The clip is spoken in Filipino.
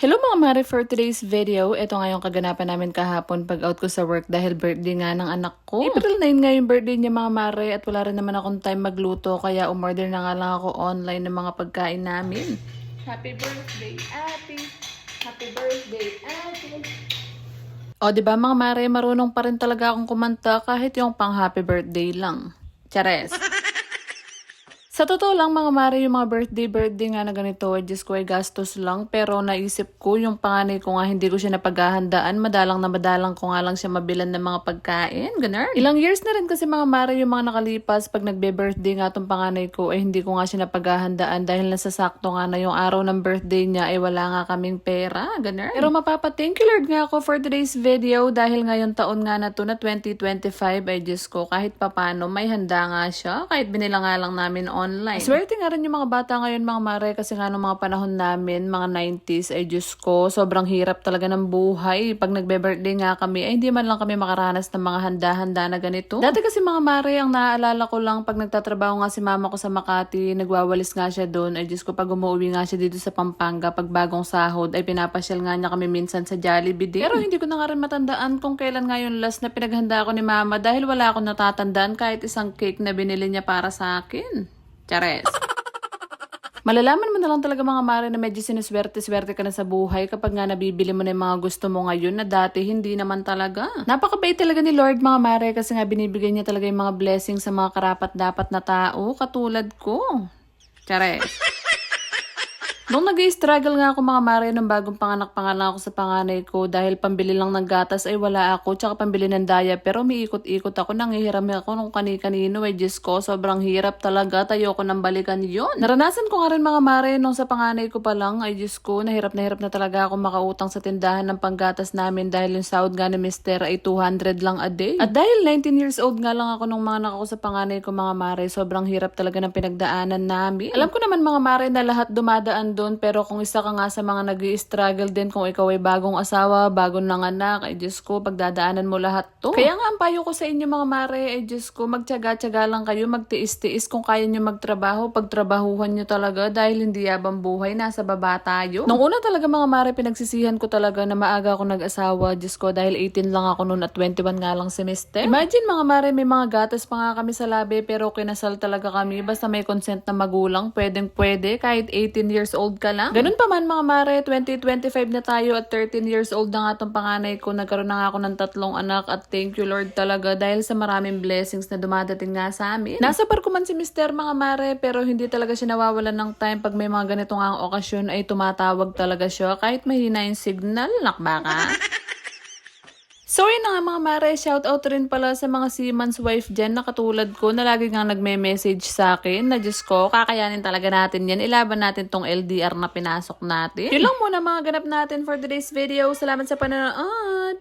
Hello mga mare for today's video. Ito nga yung kaganapan namin kahapon pag out ko sa work dahil birthday nga ng anak ko. April 9 nga yung birthday niya mga mare at wala rin naman akong time magluto kaya umorder na nga lang ako online ng mga pagkain namin. Happy birthday, Ate! Happy birthday, Ate! O, ba mga mare, marunong pa rin talaga akong kumanta kahit yung pang happy birthday lang. Chares! Sa totoo lang mga mare, yung mga birthday-birthday nga na ganito, Diyos ko ay gastos lang. Pero naisip ko, yung panganay ko nga hindi ko siya napaghahandaan. Madalang na madalang ko nga lang siya mabilan ng mga pagkain. Ganun. Ilang years na rin kasi mga mare, yung mga nakalipas, pag nagbe-birthday nga tong panganay ko, ay hindi ko nga siya napaghahandaan dahil nasasakto nga na yung araw ng birthday niya ay wala nga kaming pera. Ganun. Pero mapapa-thank you Lord nga ako for today's video dahil ngayon taon nga na to na 2025 ay Diyos ko kahit papano may handa nga siya kahit binila nga lang namin online. Swerte nga rin yung mga bata ngayon mga mare kasi nga nung mga panahon namin, mga 90s ay Diyos ko, sobrang hirap talaga ng buhay. Pag nagbe-birthday nga kami ay hindi man lang kami makaranas ng mga handa-handa na ganito. Dati kasi mga mare, ang naaalala ko lang pag nagtatrabaho nga si mama ko sa Makati, nagwawalis nga siya doon. Ay Diyos ko, pag umuwi nga siya dito sa Pampanga, pag bagong sahod, ay pinapasyal nga niya kami minsan sa Jollibee din. Pero hindi ko na nga rin matandaan kung kailan nga yung last na pinaghanda ko ni mama dahil wala akong natatandaan kahit isang cake na binili niya para sa akin. Chares. Malalaman mo na lang talaga mga mare na medyo sinuswerte-swerte ka na sa buhay kapag nga nabibili mo na yung mga gusto mo ngayon na dati hindi naman talaga. Napakabait talaga ni Lord mga mare kasi nga binibigay niya talaga yung mga blessings sa mga karapat dapat na tao katulad ko. Chares. Nung nag struggle nga ako mga mare nung bagong panganak pa nga ako sa panganay ko. Dahil pambili lang ng gatas ay wala ako. Tsaka pambili ng daya pero umiikot-ikot ako. Nangihiram ako nung kani-kanino ay Diyos ko sobrang hirap talaga. Tayo ko nang balikan yon Naranasan ko nga rin mga mare nung sa panganay ko pa lang ay Diyos ko nahirap na hirap na talaga ako makautang sa tindahan ng panggatas namin. Dahil yung sahod nga ni Mister ay 200 lang a day. At dahil 19 years old nga lang ako nung mga nakako sa panganay ko mga mare sobrang hirap talaga ng pinagdaanan namin. Alam ko naman mga mare na lahat dumadaan doon pero kung isa ka nga sa mga nag struggle din kung ikaw ay bagong asawa, bagong nanganak, ay Diyos ko, pagdadaanan mo lahat to. Kaya nga ang payo ko sa inyo mga mare, ay Diyos ko, magtyaga-tyaga lang kayo, magtiis-tiis kung kaya nyo magtrabaho, pagtrabahuhan nyo talaga dahil hindi yabang buhay, nasa baba tayo. Nung una talaga mga mare, pinagsisihan ko talaga na maaga ako nag-asawa, Diyos ko, dahil 18 lang ako noon at 21 nga lang semester. Imagine mga mare, may mga gatas pa nga kami sa labi pero kinasal talaga kami basta may consent na magulang, pwedeng pwede kahit 18 years old ka lang. Ganun pa man mga mare, 2025 na tayo at 13 years old na nga tong panganay ko. Nagkaroon na nga ako ng tatlong anak at thank you Lord talaga dahil sa maraming blessings na dumadating nga sa amin. Nasa parko man si Mister mga mare pero hindi talaga siya nawawalan ng time pag may mga ganito nga ang okasyon ay tumatawag talaga siya kahit mahina yung signal, nakbaka. So yun na nga mga mare, shout out rin pala sa mga seaman's wife dyan na katulad ko na lagi nga nagme-message sa akin na Diyos ko, kakayanin talaga natin yan. Ilaban natin tong LDR na pinasok natin. Yun lang muna mga ganap natin for today's video. Salamat sa panonood!